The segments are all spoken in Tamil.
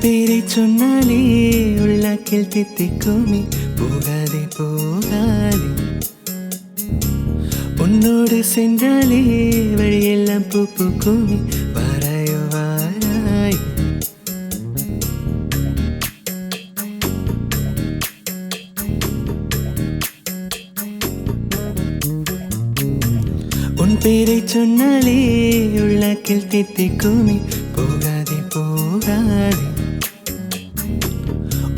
பேரை சொன்னாலே உள்ளாக்கில் தித்திக்குமே. போகாதே போகாதே. உன்னோடு சென்றாலே வழியெல்லாம் பூ பூக்குமே. வாராயோ வாராய். உன் பேரை சொன்னாலே உள்ளாக்கில் தித்திக்குமே. போகாதே போகாதே.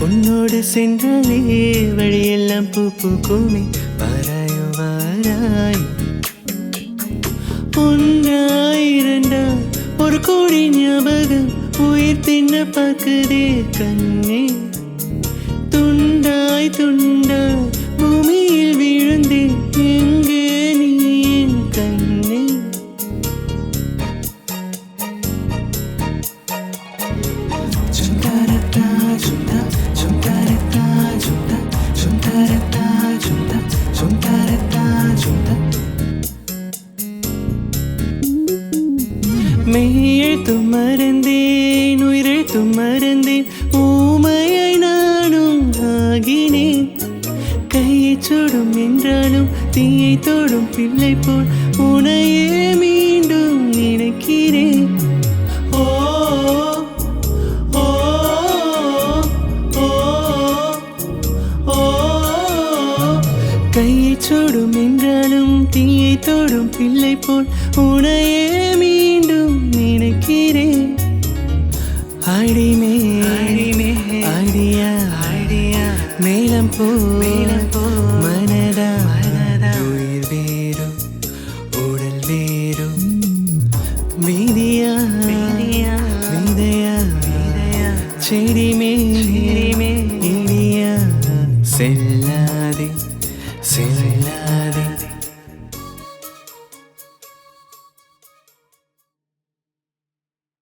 உன்னோடு சென்றாலே வழியெல்லாம் பூ பூக்குமே வாராயோ வாராய். ஒன்றாய் இரண்டா ஒரு கோடி ஞாபகம் உயிர் தின்ன பார்க்குதே கண்ணே. துண்டாய் துண்டா பூமியில் விழுந்தேன் எங்கே நீ என் கண்ணே? மெய்யெழுத்து மறந்தேன் உயிரெழுத்து மறந்தேன் ஊமையை நானும் ஆகினேன். கையை சுடும் என்றாலும் தீயை தொடும் பிள்ளை போல் உனையே மீண்டும் நினைக்கிறேன். ஓ கையை சுடும் என்றாலும் தீயை தொடும் பிள்ளை போல் உனையே அடிமே அடிமே அடியா அடியா. மேலம் போ மேலம் போ. மனதா மனதா. உயிர் வேறும் உடல் வேறும் வீதியா வீதியா வீதையா வீதையா செடிமே செல்லாதே செல்லாதே.